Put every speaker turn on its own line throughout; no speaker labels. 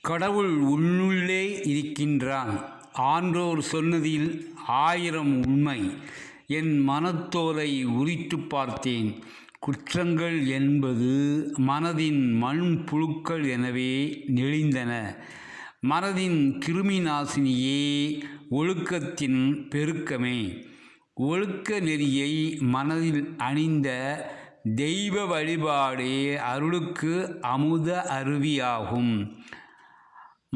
கடவுள் உன்னுள்ளே இருக்கின்றான். ஆன்றோர் சொன்னதில் ஆயிரம் உண்மை. என் மனத்தோலை உரித்துப் பார்த்தேன். குற்றங்கள் என்பது மனதின் மண் புழுக்கள் எனவே நெளிந்தன. மனதின் கிருமி நாசினியே ஒழுக்கத்தின் பெருக்கமே. ஒழுக்க நெறியை மனதில் அணிந்த தெய்வ வழிபாடே அருளுக்கு அமுத அருவியாகும்.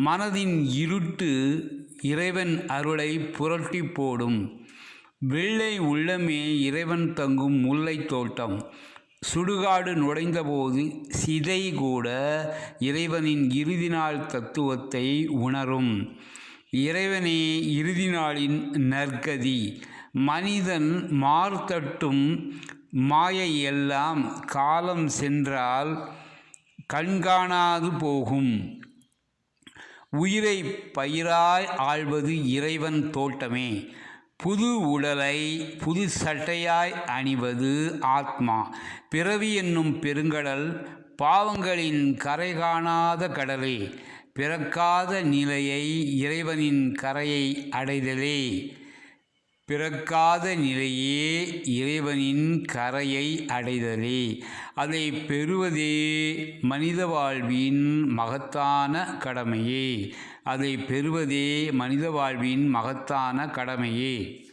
மனதின் இருட்டு இறைவன் அருளை புரட்டி போடும். வெள்ளை உள்ளமே இறைவன் தங்கும் முல்லைத் தோட்டம். சுடுகாடு நுழைந்தபோது சிதை கூட இறைவனின் இறுதி நாள் தத்துவத்தை உணரும். இறைவனே இறுதி நாளின் நற்கதி. மனிதன் மார்த்தட்டும் மாயை எல்லாம் காலம் சென்றால் கண்காணாது போகும். உயிரை பயிராய் ஆழ்வது இறைவன் தோட்டமே. புது உடலை புது சட்டையாய் அணிவது ஆத்மா. பிறவி என்னும் பெருங்கடல் பாவங்களின் கரை காணாத கடலே. பிறக்காத நிலையை இறைவனின் கரையை அடைதலே. பிறக்காத நிலையே இறைவனின் கரையை அடைதலே. அதை பெறுவதே மனித வாழ்வின் மகத்தான கடமையே. அதை பெறுவதே மனித வாழ்வின் மகத்தான கடமையே.